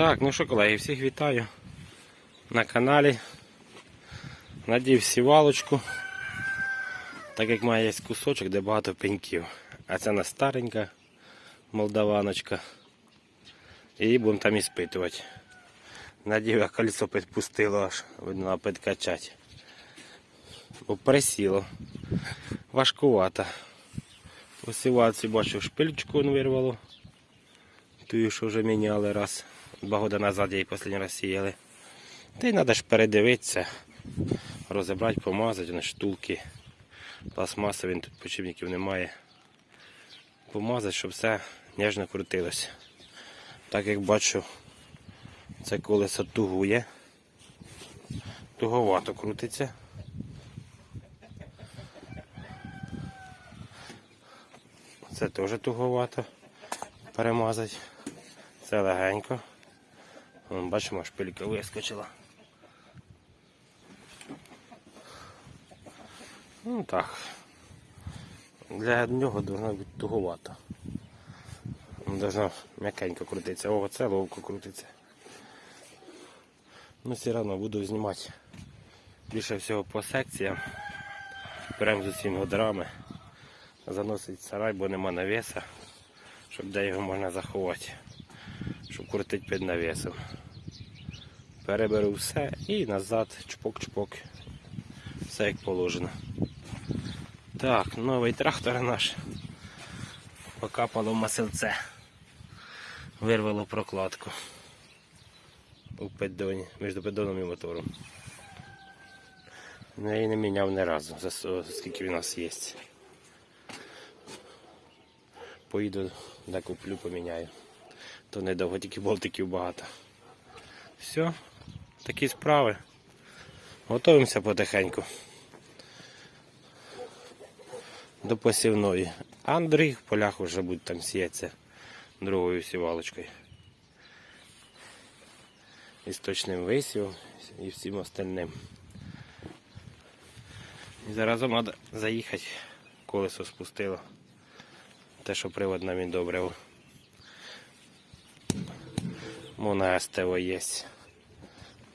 Так, ну що, колеги, всіх вітаю на каналі. Надів сівалочку. Так як має є кусочок, де багато пеньків. А це на старенька молдаваночка. І будемо там іспитувати. Надів, я кольцо підпустило аж, видно, підкачати. Бо присіло. Важкувато. У сівалці бачу шпильчику вирвало. Тую, що вже міняли раз. Два роки назад її останній раз сіяли. Та й треба ж передивитися, розібрати, помазати, вони штулки. Пластмасові, тут почивників немає. Помазати, щоб все ніжно крутилося. Так як бачу, це колесо тугує. Туговато крутиться. Це теж туговато перемазати. Це легенько. Вон, бачимо, шпилька вискочила. Ну так. Для нього должна бути туговато. Должна м'якенько крутитися. О, це ловко крутиться. Ну все одно буду знімати більше всього по секціям. Беремо з усіма дорами. Заносить сарай, бо нема навіса, щоб де його можна заховати, щоб крутити під навісом. Переберу все і назад чпок-чпок. Все як положено. Так, новий трактор наш. Покапало маселце. Вирвало прокладку. У піддоні, між піддоном і мотором. Я її не міняв ні разу, за скільки у нас є. Поїду, де куплю, поміняю. То недовго, тільки болтиків багато. Все, такі справи. Готуємося потихеньку. До посівної. А на других полях вже будуть там сіятися другою сівалочкою. І з точним висівом і всім остальним. І заразом треба заїхати, колесо спустило. Те, що привод нам він добре. Мона СТО є.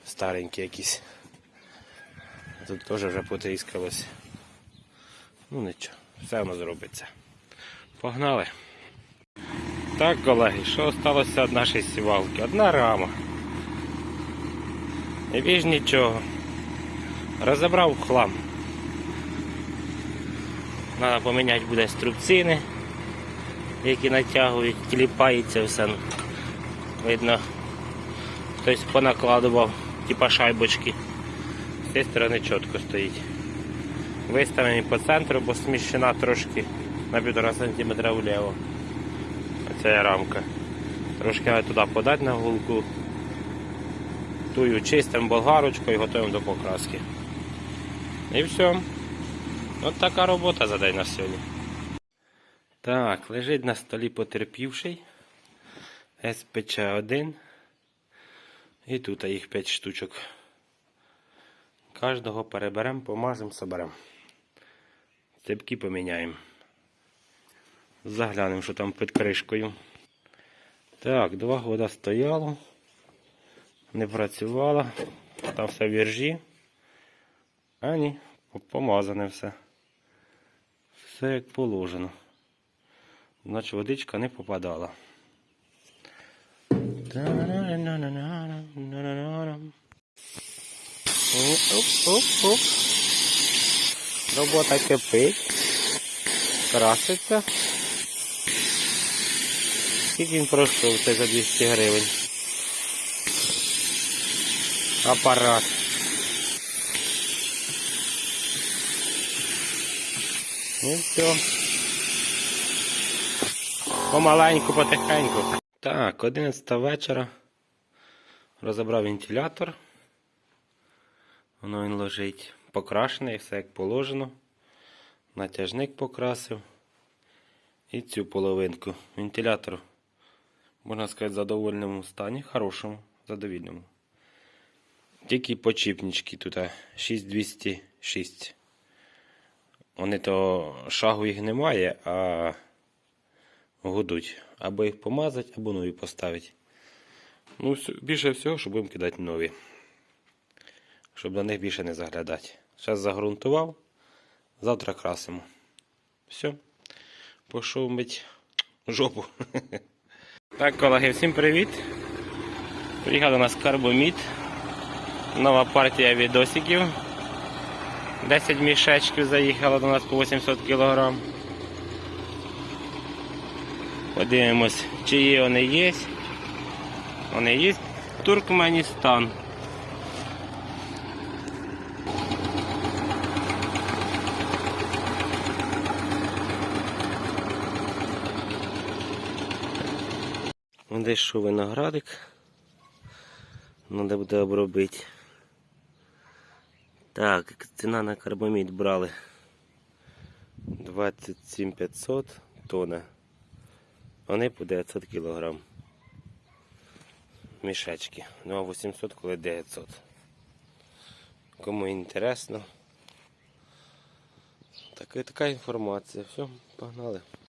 Старенькі якісь. Тут теж вже потріскалось. Ну нічого, все воно зробиться. Погнали. Так, колеги, що залишилося від нашої сівалки? Одна рама. І більш нічого. Розібрав хлам. Треба поміняти буде струбцини, які натягують, тіліпається все. Видно, хтось понакладував, типа шайбочки. З цієї сторони чітко стоїть. Виставлені по центру, бо сміщена трошки на півтора сантиметра вліво. Оця рамка. Трошки туди подати на гулку. Тую чистимо болгарочкою і готуємо до покраски. І все. От така робота за день на сьогодні. Так, лежить на столі потерпівший. СПЧ 1. І тут їх 5 штучок. Кожного переберемо, помажемо, соберемо. Цепки поміняємо. Заглянемо, що там під кришкою. Так, два года стояло. Не працювало. Там все віржі. А ні, помазане все. Все як положено. Значить водичка не попадала. Оп-оп-оп. Робота кипить. Краситься. Скільки він пройшов це за 200 гривень. Апарат. І все. Помаленьку, потихеньку. Так, 11 вечора. Розібрав вентилятор. Воно він лежить покрашений, все як положено. Натяжник покрасив. І цю половинку. Вентилятор, можна сказати, в задовольному стані, хорошому, задовільному. Тільки почіпнички тут 6206. Вони то шагу їх немає, а гудуть. Або їх помазати, або нові поставити. Ну, більше всього, щоб будемо кидати нові. Щоб до них більше не заглядати. Зараз загрунтував, завтра красимо. Все. Пішов мить жопу. Так, колеги, всім привіт. Приїхав до нас карбомід. Нова партія відосиків. 10 мішечків заїхало до нас по 800 кг. Подивимось, чиї вони є. Вони є. Туркменістан. Вон Десь що виноградик. Надо буде обробити. Так, ціна на карбамід брали 27 500 тонна. Вони по 900 кілограм. Мішечки. Ну а 800 коли 900. Кому інтересно. Так, така інформація. Все, погнали.